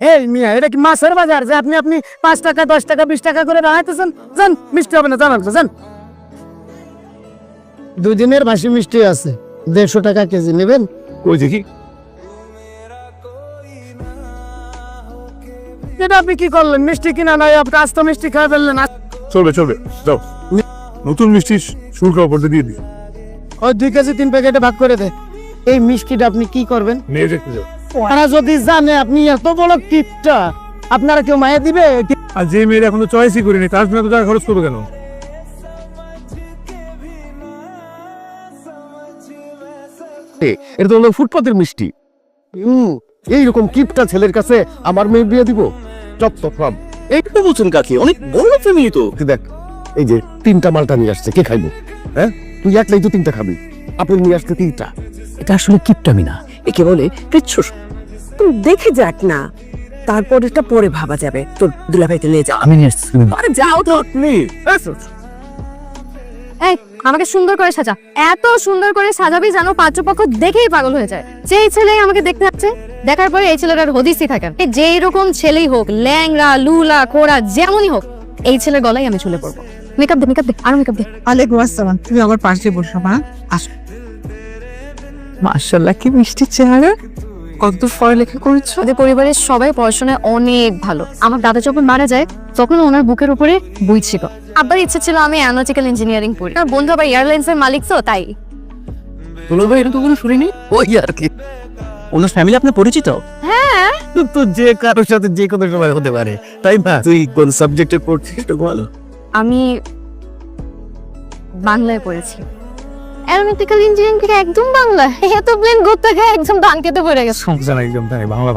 এই মিয়া এটা কি মাছের বাজার যে আপনি আপনি পাঁচ টাকা দশ টাকা বিশ টাকা করে বানাইতেছেন? যান মিষ্টি হবে না জানান যান। দুই বাসি মিষ্টি আছে দেড়শো টাকা কেজি নেবেন? কই দেখি। এটা আপনি কি করলেন? মিষ্টি কিনা নাই আপনি আজ তো মিষ্টি খাই ফেললেন। চলবে চলবে যাও। নতুন মিষ্টি শুল্ক দিয়ে দিই ওই দুই কেজি তিন প্যাকেটে ভাগ করে দে। এই মিষ্টিটা আপনি কি করবেন? মেয়ে দেখতে যাও। ওরা যদি জানে আপনি এত বড় কিপটা আপনারা কেউ মায়া দিবে? আর যে মেয়ের এখন তো চয়েসই করিনি তার জন্য তো টাকা খরচ করব কেন? এটা তো হলো ফুটপাতের মিষ্টি। এইরকম কিপটা ছেলের কাছে আমার মেয়ে বিয়ে দিব? চপ তো ফাম একটু বলছেন কাকি অনেক বড় ফ্যামিলি তো। দেখ এই যে তিনটা মালটা নিয়ে আসছে কে খাইবো? হ্যাঁ? তুই একলাই তো তিনটা খাবি। আপনি নিয়ে আসতে তিনটা। এটা আসলে কিপটামি না একে বলে কৃচ্ছ তুই দেখে যাক না তারপর এটা পরে ভাবা যাবে। তোর দুলাভাইতে নিয়ে যা। আমি নিয়ে আসছি আরে যাও তো। এই আমাকে সুন্দর করে সাজা। এত সুন্দর করে সাজাবি যেন পাত্রপক্ষ দেখেই পাগল হয়ে যায়। যেই ছেলে আমাকে দেখতে যাচ্ছে দেখার পরে এই ছেলেটার হদিসই থাকে। না। এই যেই রকম ছেলেই হোক ল্যাংরা লুলা খোড়া যেমনই হোক এই ছেলের গলায় আমি চলে পড়ব। মেকআপ দে মেকআপ দে আরও মেকআপ দে। ওয়ালাইকুম আসসালাম। তুমি আমার পাশে বসো মা। আসো। মাশাল্লাহ কি মিষ্টি চেহারা। কত পড়ালেখা করেছ? ওদের পরিবারের সবাই পড়াশোনায় অনেক ভালো। আমার দাদা যখন মারা যায় তখন ওনার বুকের উপরে বই ছিল। আবার ইচ্ছে ছিল আমি অ্যানালিটিক্যাল ইঞ্জিনিয়ারিং পড়ি। আমার বন্ধু আবার এয়ারলাইন্স এর মালিক তো তাই। দুলো ভাই এটা তো কোনো শুনিনি? ওই আর কি। ওনার ফ্যামিলি আপনার পরিচিত? হ্যাঁ। তো যে কারোর সাথে যে কোনো সময় হতে পারে তাই না? তুই কোন সাবজেক্টে পড়ছিস? একটু ভালো আমি বাংলায় পড়েছি। অ্যারোনটিক্যাল ইঞ্জিনিয়ারিং থেকে একদম বাংলা। এত প্লেন ঘুরতে গিয়ে একদম পড়ে গেছে। একদম তাই বাংলা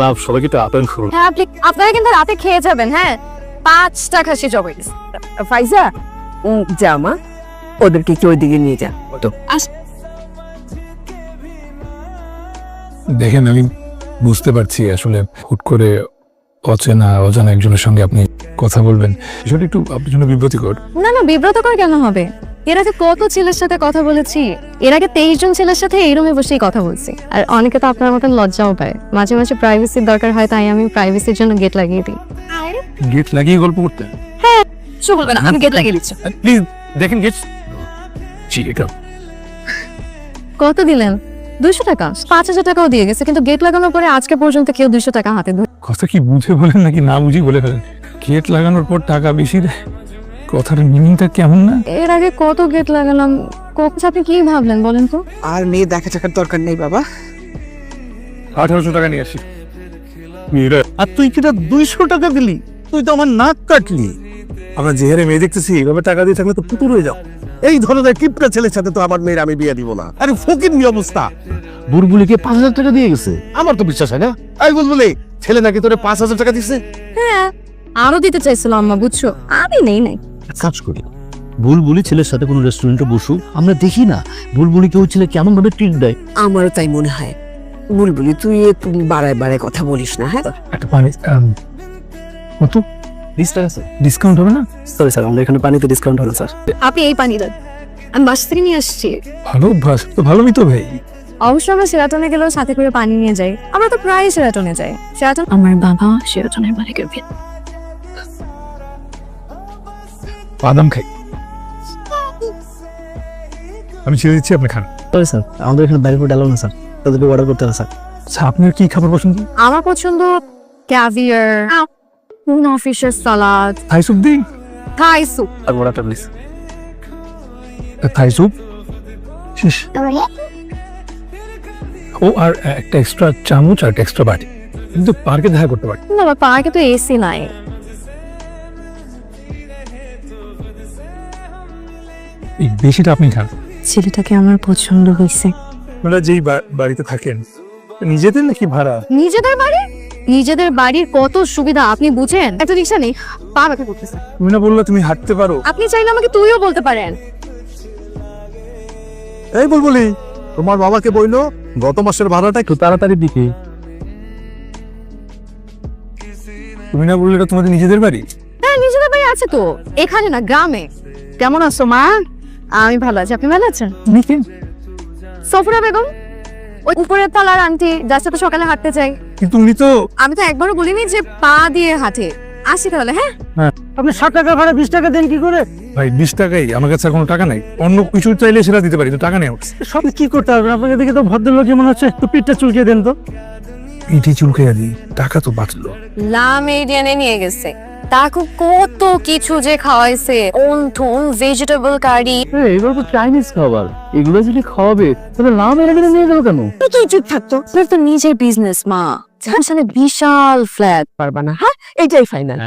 মা সবাইকে তো আপ্যায়ন করুন হ্যাঁ আপনি আপনারা কিন্তু রাতে খেয়ে যাবেন হ্যাঁ? পাঁচটা খাসি জবে ফাইজা যা ওদেরকে একটু ওইদিকে নিয়ে যা। দেখেন আমি বুঝতে পারছি আসলে হুট করে অচেনা অজানা একজনের সঙ্গে আপনি কথা বলবেন। বিষয়টা একটু আপনার জন্য বিব্রতিকর। না না বিব্রতকর কেন হবে? এর আগে কত ছেলের সাথে কথা বলেছি? এর আগে তেইশ জন ছেলের সাথে এই রুমে বসেই কথা বলছি। আর অনেকে তো আপনার মতন লজ্জাও পায়। মাঝে মাঝে প্রাইভেসির দরকার হয় তাই আমি প্রাইভেসির জন্য গেট লাগিয়ে দিই। গেট লাগিয়ে গল্প করতে? কিছু বলবে না আমি গেট লাগিয়ে দিচ্ছি। প্লিজ দেখেন গেট কত দিলেন? দুইশো টাকা? পাঁচ হাজার টাকাও দিয়ে গেছে কিন্তু গেট লাগানোর পরে আজকে পর্যন্ত কেউ দুইশো টাকা হাতে ধরে কথা কি বুঝে বলেন নাকি না বুঝি বলে ফেলেন? গেট লাগানোর পর টাকা বেশি দেয়। কথার মিনিংটা কেমন না? এর আগে কত গেট লাগালাম কখন আপনি কি ভাবলেন বলেন তো? আর মেয়ে দেখা টাকার দরকার নেই বাবা। আঠারোশো টাকা নিয়ে আসি। মেয়েরা আর তুই কিটা দুইশো টাকা দিলি? তুই তো আমার নাক কাটলি। আমরা যে হারে মেয়ে দেখতেছি এইভাবে টাকা দিয়ে থাকলে তো পুতুর হয়ে যাও। এই ধরনের কিপটা ছেলের সাথে তো আমার মেয়ের আমি বিয়ে দিব না। আরে ফকির নি অবস্থা। বুলবুলিকে পাঁচ হাজার টাকা দিয়ে গেছে। আমার তো বিশ্বাস হয় না। এই বুলবুলি ছেলে নাকি তোরে পাঁচ হাজার টাকা দিছে? হ্যাঁ আরও দিতে চাইছিল আম্মা বুঝছ? আমি নেই নাই কাজ করি। বুলবুলি ছেলের সাথে কোনো রেস্টুরেন্টে বসুক আমরা দেখি না বুলবুলি কেউ ছেলে কেমন ভাবে ট্রিট দেয়। আমারও তাই মনে হয়। বুলবুলি তুই একটু বাড়ায় বাড়ায় কথা বলিস না হ্যাঁ? একটা পানি কত? বিশ টাকা স্যার ডিসকাউন্ট হবে না? সরি স্যার আমাদের এখানে পানিতে ডিসকাউন্ট হলো স্যার আপনি এই পানি দেন। আমি বাসা থেকে নিয়ে আসছি। ভালো অভ্যাস তো ভালো মিতো ভাই। অবশ্য আমরা সেরাটনে গেলেও সাথে করে পানি নিয়ে যাই। আমরা তো প্রায় সেরাটনে যাই। সেরাটন আমার বাবা সেরাটনের মালিকের বিয়ে বাদাম খাই। আমি ছেড়ে দিচ্ছি আপনি খান। সরি স্যার আমাদের এখানে বাইরে ফুড না স্যার। তাদেরকে অর্ডার করতে হবে স্যার। আচ্ছা আপনার কি খাবার পছন্দ? আমার পছন্দ ক্যাভিয়ার টুনা ফিশের সালাদ। থাই স্যুপ দিই থাই স্যুপ। আর প্লিজ থাই স্যুপ? শেষ। ও আর একটা এক্সট্রা চামচ আর একটা এক্সট্রা বাটি। কিন্তু পার্কে দেখা করতে পারি। না পার্কে তো এসি নাই। এই বেশিটা আপনি খান। ছেলেটাকে আমার পছন্দ হয়েছে। আপনারা যেই বাড়িতে থাকেন নিজেদের নাকি ভাড়া? নিজেদের বাড়ি? নিজেদের বাড়ির কত সুবিধা আপনি বুঝেন? একটা রিক্সা নেই পা ব্যথা করতেছে। তুমি না বললে তুমি হাঁটতে পারো। আপনি চাইলে আমাকে তুইও বলতে পারেন। এই বুলবুলি তোমার বাবাকে বইলো গত মাসের ভাড়াটা একটু তাড়াতাড়ি দিকে তুমি না বললে এটা তোমাদের নিজেদের বাড়ি? হ্যাঁ নিজেদের বাড়ি আছে তো। এখানে না গ্রামে। কেমন আছো মা? আমি ভালো আছি। আপনি ভালো আছেন? সফরা বেগম ওই উপরের তলার আন্টি যার সাথে সকালে হাঁটতে চাই কিন্তু উনি তো আমি তো একবারও বলিনি যে পা দিয়ে হাঁটে। আসি তাহলে হ্যাঁ? আপনি ষাট টাকা ভাড়া বিশ টাকা দেন কি করে? ভাই বিশ টাকাই। আমার কাছে কোনো টাকা নাই। অন্য কিছু চাইলে সেটা দিতে পারি তো টাকা নেই সব কি করতে হবে? আপনাকে দেখে তো ভদ্রলোক মনে হচ্ছে তো পিঠটা চুলকে দেন তো। পিঠে চুলকে আদি টাকা তো বাঁচলো। লা মেডিয়ানে নিয়ে গেছে। তাকে কত কিছু যে খাওয়াইছে ওনথুন ভেজিটেবল কারি এগুলো তো চাইনিজ খাবার। এগুলো যদি খাওয়াবে তাহলে নাম নিয়ে যাব কেন? তুই চুপ থাকতো? আপনার তো নিজের বিজনেস মা। বিশাল ফ্ল্যাট পারবা না। হ্যাঁ এটাই ফাইনাল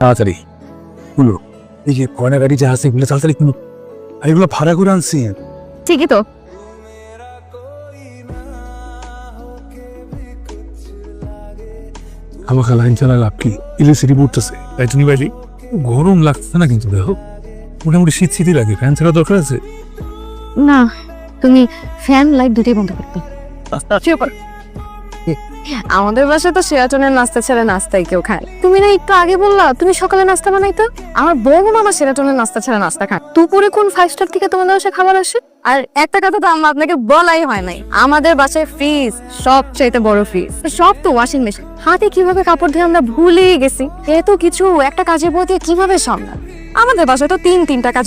তাড়াতাড়ি। শুনো এই যে কয়না গাড়ি যা আছে এগুলো তাড়াতাড়ি আর এগুলো ভাড়া করে আনছি। ঠিকই তো। আমাকে লাইন চালা লাভ কি? ইলেকট্রিসিটি পড়তেছে। তাই তুমি বাইলি গরম লাগছে না কিন্তু দেখো। মোটামুটি শীত শীতই লাগে ফ্যান ছাড়া দরকার আছে? না তুমি ফ্যান লাইট দুটোই বন্ধ করতে আমাদের বাসায় তো সেরাটনের নাস্তা ছাড়া নাস্তাই কেউ খায় তুমি না একটু আগে বললা, তুমি সকালে নাস্তা বানাইতো? আমার বউ মামা সেরাটনের নাস্তা ছাড়া নাস্তা খায় দুপুরে কোন ফাইভ স্টার থেকে তোমাদের বাসায় খাবার আসে? আর একটা কথা তো আমরা আপনাকে বলাই হয় নাই, আমাদের বাসায় ফ্রিজ সবচাইতে বড় ফ্রিজ সব তো ওয়াশিং মেশিন হাতে কীভাবে কাপড় ধুয়ে আমরা ভুলেই গেছি। এত কিছু একটা কাজের দিয়ে কীভাবে সামলান আমাদের বাসায় তো তিন তিনটা কাজ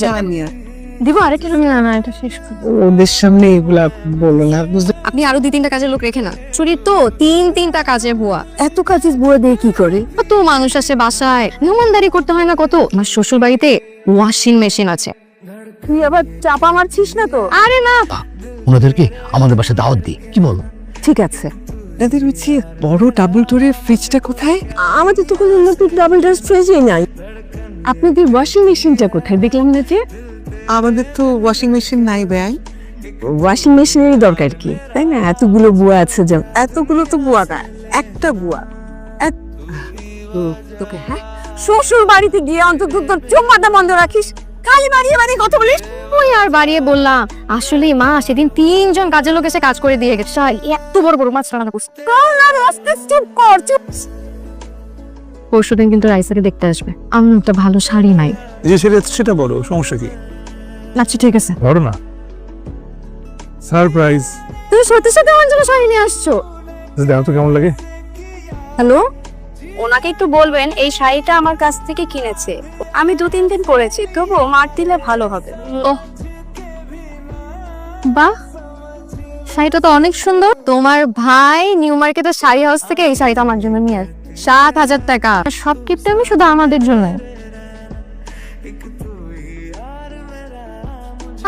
দিব আরেকটা তুমি না না এটা শেষ করো। ওদের সামনে এগুলা বলো না বুঝতে আপনি আরও দুই তিনটা কাজের লোক রেখে না। চুরির তো তিন তিনটা কাজে ভুয়া। এত কাজিস বুড়ো দিয়ে কি করে? কত মানুষ আসে বাসায়। মেহমানদারি করতে হয় না কত? আমার শ্বশুর বাড়িতে ওয়াশিং মেশিন আছে। তুই আবার চাপা মারছিস না তো? আরে না। ওনাদেরকে আমাদের বাসায় দাওয়াত দিই কি বলো? ঠিক আছে। আপনাদের হচ্ছে বড় ডাবল ডোরের ফ্রিজটা কোথায়? আমাদের তো কোনো নতুন ডাবল ড্রেস ফ্রিজই নাই। আপনাদের ওয়াশিং মেশিনটা কোথায়? দেখলাম না যে আমাদের তো ওয়াশিং মেশিন নাই ব্যয় ওয়াশিং মেশিনেরই দরকার কি তাই না? এতগুলো বুয়া আছে যে এতগুলো তো বুয়া না একটা বুয়া। তোকে হ্যাঁ? শ্বশুর বাড়িতে গিয়ে অন্তত তোর বন্ধ রাখিস। খালি বাড়িয়ে বাড়িয়ে কথা বলিস। ওই আর বাড়িয়ে বললাম আসলে মা সেদিন তিনজন কাজের লোক এসে কাজ করে দিয়ে গেছে। এত বড় বড় মাছ রান্না করছে। আর আস্তে চুপ কর চুপ পরশুদিন কিন্তু রাইসাকে দেখতে আসবে। আমি একটা ভালো শাড়ি নাই। যে সেটা সেটা বলো সমস্যা কি? আচ্ছা ঠিক আছে। ধরো না। সারপ্রাইজ। তুমি সত্যি সত্যি আমার জন্য শাড়ি নিয়ে আসছো? দেখো তো কেমন লাগে। হ্যালো? ওনাকে একটু বলবেন এই শাড়িটা আমার কাছ থেকে কিনেছে। আমি দু তিন দিন পরেছি তবুও মার দিলে ভালো হবে। বাহ! শাড়িটা তো অনেক সুন্দর। তোমার ভাই নিউ মার্কেটের শাড়ি হাউস থেকে এই শাড়িটা আমার জন্য নিয়ে আসে। সাত হাজার টাকা। সব কিনতে আমি শুধু আমাদের জন্য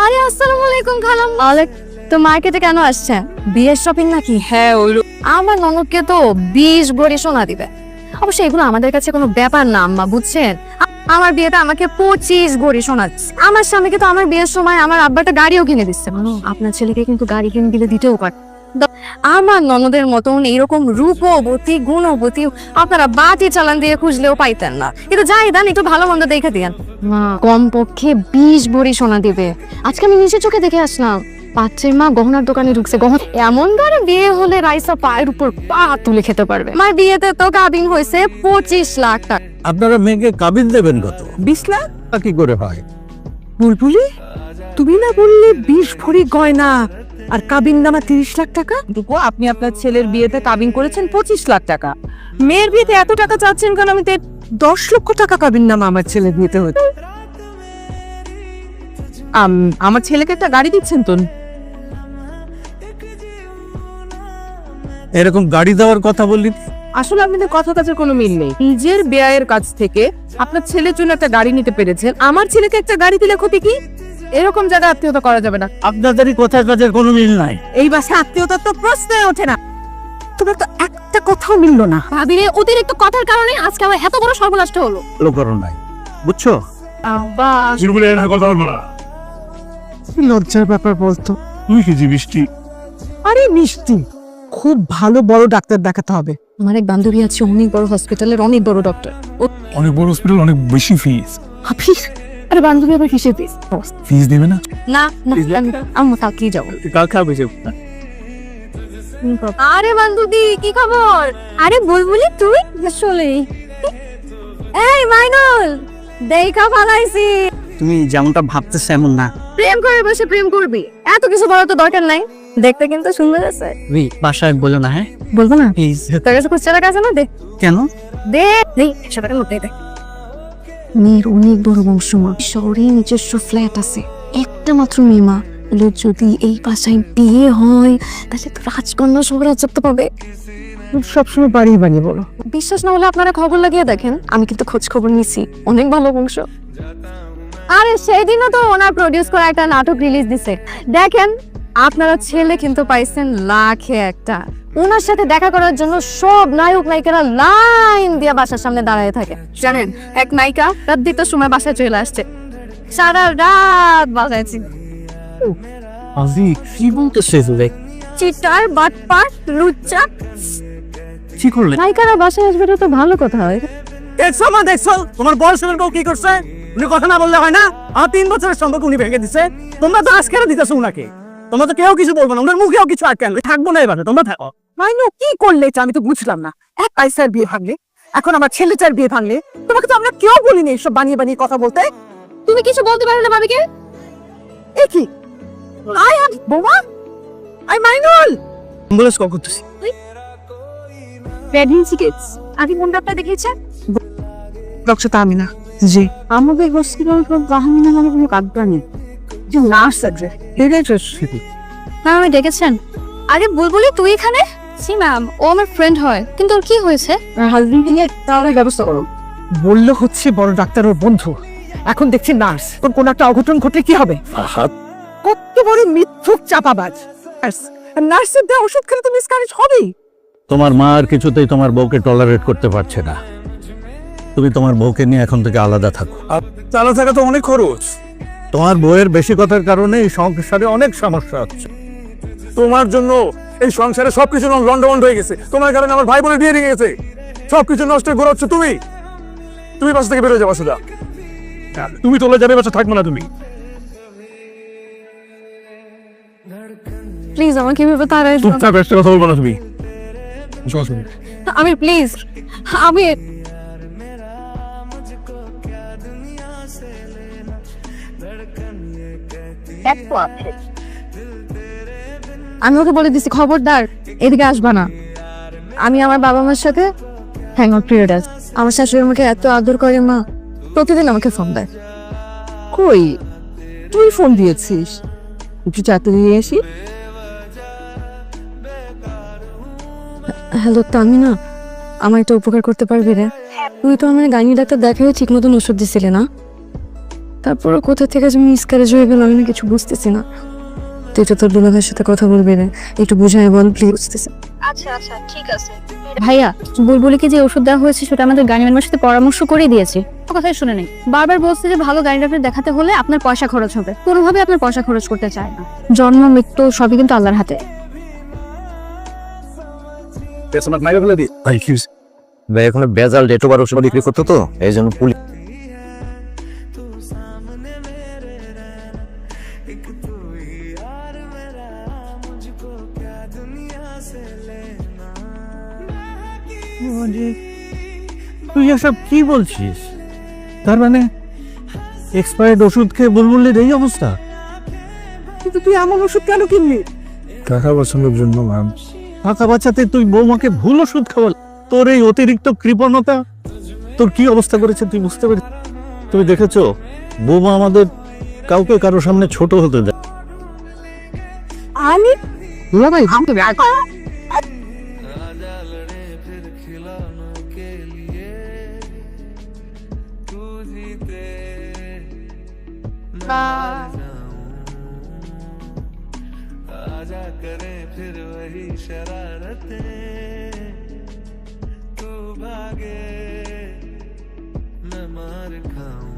আরে আসসালামু আলাইকুম খালাম তো মার্কেটে কেন আসছেন বিয়ের শপিং নাকি? হ্যাঁ ওই আমার ননদকে তো বিশ ভরি সোনা দিবে। অবশ্য এগুলো আমাদের কাছে কোনো ব্যাপার না আম্মা বুঝছেন? আমার বিয়েতে আমাকে পঁচিশ গড়ি শোনাচ্ছে আমার স্বামীকে তো আমার বিয়ের সময় আমার আব্বাটা গাড়িও কিনে দিচ্ছে। আপনার ছেলেকে কিন্তু গাড়ি কিনে দিলে দিতেও পারে আমার ননদের মতন এইরকম রূপবতী গুণবতী আপনারা বাটি চালান দিয়ে খুঁজলেও পাইতেন না। কিন্তু যাই দেন একটু ভালো মন্দ দেখে দিয়েন। কম পক্ষে বিশ ভরি সোনা দিবে। আজকে আমি নিজে চোখে দেখে আসলাম। পাত্রের মা গহনার দোকানে ঢুকছে। গহনা এমন করে বিয়ে হলে রাইসা পায়ের উপর পা তুলে খেতে পারবে। মার বিয়েতে তো কাবিন হয়েছে পঁচিশ লাখ টাকা। আপনারা মেয়েকে কাবিন দেবেন কত? বিশ লাখ? কি করে হয়? বুলবুলি তুমি না বললে বিশ ভরি গয়না আর কাবিন নামা তিরিশ লাখ টাকা? টুকু আপনি আপনার ছেলের বিয়েতে কাবিন করেছেন পঁচিশ লাখ টাকা। মেয়ের বিয়েতে এত টাকা চাচ্ছেন কেন? আমি তো দশ লক্ষ টাকা কাবিন নামা আমার ছেলের বিয়েতে হতো আম- আমার ছেলেকে একটা গাড়ি দিচ্ছেন তো? এরকম গাড়ি দেওয়ার কথা বললি আসলে আপনাদের কথা কাজের কোনো মিল নেই। নিজের ব্যয়ের কাছ থেকে আপনার ছেলের জন্য একটা গাড়ি নিতে পেরেছেন। আমার ছেলেকে একটা গাড়ি দিলে ক্ষতি কি? এরকম জায়গায় আত্মীয়তা করা যাবে না। আপনাদেরই কোথায় কাজের কোনো মিল নাই। এই বাসা আত্মীয়তার তো প্রশ্নই ওঠে না। তোমার তো একটা কথাও মিললো না। ভাবিরে অতিরিক্ত কথার কারণে আজকে আমার এত বড় সর্বনাষ্ট হলো। লোকরণ নাই বুঝছ? কথা বলব না। লজ্জার ব্যাপার বলতো? তুই কি যে বৃষ্টি আরে মিষ্টি খুব ভালো বড় ডাক্তার দেখাতে হবে। আমার এক বান্ধবী আছে অনেক বড় হসপিটালের অনেক বড় ডক্টর অনেক বড় হসপিটাল অনেক বেশি ফিস হাফিজ আরে বান্ধবী আবার কিসের পিস ফিস দেবে না? না না আমি- কালকেই যাব। কাল খাবে যে। আরে বান্ধবী কি খবর? আরে বুলবুলি তুই? আসলে এই মাইনুল দেখা ফালাইছি তুমি যেমনটা ভাবতেছ এমন না। প্রেম করে বসে প্রেম করবি। এত কিছু বলার তো দরকার নাই। দেখতে কিন্তু সুন্দর আছে। তুমি বাসায় বলো না হ্যাঁ? বলব না? প্লিজ তোর কাছে খুচরা টাকা আছে না দে কেন? দে নেই একশো টাকার মধ্যে দে। মেয়ের অনেক বড় বংশমা শহরে নিজস্ব ফ্ল্যাট আছে। একটা মাত্র মেয়েমা হলো যদি এই বাসায় বিয়ে হয় তাহলে তো রাজকন্যা সব রাজত্ব পাবে। সবসময় বাড়িয়ে বানিয়ে বলো। বিশ্বাস না হলে আপনারা খবর লাগিয়ে দেখেন। আমি কিন্তু খোঁজ খবর নিছি। অনেক ভালো বংশ। আরে সেই দিনও তো ওনার প্রডিউস করা একটা নাটক রিলিজ দিছে। দেখেন আপনারা ছেলে কিন্তু পাইছেন লাখে একটা। ওনার সাথে দেখা করার জন্য সব নায়ক নায়িকারা লাইন দিয়ে বাসার সামনে দাঁড়ায় থাকে। জানেন এক নায়িকা রাত দ্বিতীয় সময় বাসায় চলে আসছে। সারা রাত বাজাইছি আজি কি বলতেছে তুমি চিটার বাটপার লুচ্চা। কি করলে? নায়িকারা বাসায় আসবে তো ভালো কথা হয় দেখছ মা দেখছ? তোমার বয়সের কেউ কি করছে? উনি কথা না বললে হয় না? আর তিন বছরের সম্পর্ক উনি ভেঙে দিছে। তোমরা তো আজকেও দিতেছো উনাকে। তোমরা তো কেউ কিছু বলব না ওনার মুখেও কিছু আটকান থাকব না এবারে তোমরা থাকো। মাইনু কি করলে আমি তো বুঝলাম না। এক পয়সার বিয়ে ভাঙলে এখন আমার ছেলেটার বিয়ে ভাঙলে তোমাকে তো আমরা কেউ বলিনি এসব বানিয়ে বানিয়ে কথা বলতে। তুমি কিছু বলতে পারো না ভাবিকে? এ কি? আই আম বোমা? আই মাইনুল! অ্যাম্বুলেন্স কল করতেছি। প্রেগন্যান্সি কিডস আগে কোন ডাক্তার দেখিয়েছেন ডক্টর তামিনা জি। আমাদের হসপিটাল গাহামিনা নামে কোনো কাকরা নেই যে নার্স আছে। ম্যাম আমি ডেকেছেন? আরে বুলবুলি তুই এখানে? জি ম্যাম ও আমার ফ্রেন্ড হয়। কিন্তু ওর কি হয়েছে? হাজবেন্ড নিয়ে তাহলে ব্যবস্থা করো। বলল হচ্ছে বড় ডাক্তার ওর বন্ধু। এখন দেখছি নার্স। কোন একটা অঘটন ঘটলে কি হবে? কত বড় মিথ্যুক চাপাবাজ। নার্সের দেওয়া ওষুধ খেলে তো মিসকারেজ হবেই। তোমার মা আর কিছুতেই তোমার বউকে টলারেট করতে পারছে না। তুমি তোমার বউকে নিয়ে এখন থেকে আলাদা থাকো। চালা থাকা তো অনেক খরচ। তোমার বউয়ের বেশি কথার কারণে এই সংসারে অনেক সমস্যা হচ্ছে। তোমার জন্য এই সংসারে সবকিছু লন্ডমন্ড হয়ে গেছে। তোমার কারণে আমার ভাই বোনের বিয়ে ভেঙে গেছে। সবকিছু নষ্ট করে ঘোরাচ্ছ তুমি। তুমি বাসা থেকে বেরোয় যাবা সুদা তুমি তোলে যাবে বাসা থাকব না তুমি। প্লিজ আমাকে এভাবে তাড়াই চুপচাপ একটা কথা বলব না তুমি। আমি প্লিজ আমি আমি ওকে বলে দিছি খবরদার এদিকে আসবা না। আমি আমার বাবা মার সাথে হ্যাং আউট পিরিয়ড আছে। আমার শাশুড়ি আমাকে এত আদর করে মা প্রতিদিন আমাকে ফোন দেয়। কই তুই ফোন দিয়েছিস? একটু চাতুরি নিয়ে আসি। হ্যালো তামিনা আমার একটা উপকার করতে পারবি রে? তুই তো আমার গাইনি ডাক্তার দেখাই ঠিক মতন ওষুধ দিছিলে না? তারপরে কোথা থেকে যে মিসক্যারেজ হয়ে গেল আমি না কিছু বুঝতেছি না। তুই তো তোর দুলাভাইয়ের সাথে কথা বলবি রে একটু বুঝাই বল প্লিজ বুঝতেছি। আচ্ছা আচ্ছা ঠিক আছে। ভাইয়া বুলবুলিকে যে ওষুধ দেওয়া হয়েছে সেটা আমাদের গাড়ি ম্যানের সাথে পরামর্শ করে দিয়েছি। কথাই শুনে নেই। বারবার বলছে যে ভালো গাড়ি ডাক্তার দেখাতে হলে আপনার পয়সা খরচ হবে। কোনোভাবে আপনার পয়সা খরচ করতে চায় না। জন্ম মৃত্যু সবই কিন্তু আল্লাহর হাতে। ভাই এখন বেজাল ডেট ওভার ওষুধ বিক্রি করতো তো এই জন্য পুলিশ তুই এসব কি বলছিস? তার মানে এক্সপায়ার্ড ওষুধ খেয়ে বুলবুলের এই অবস্থা? কিন্তু তুই এমন ওষুধ কেন কিনলি? টাকা পছন্দের জন্য ম্যাম ফাঁকা বাচ্চাতে তুই বৌমাকে ভুল ওষুধ খাওয়াল। তোর এই অতিরিক্ত কৃপণতা তোর কি অবস্থা করেছে তুই বুঝতে পারিস? তুমি দেখেছ? বৌমা আমাদের কাউকে কারও সামনে ছোট হতে দেয়। আমি? साथ आजा करें फिर वही शरारतें। तू भागे मैं मार खाऊं।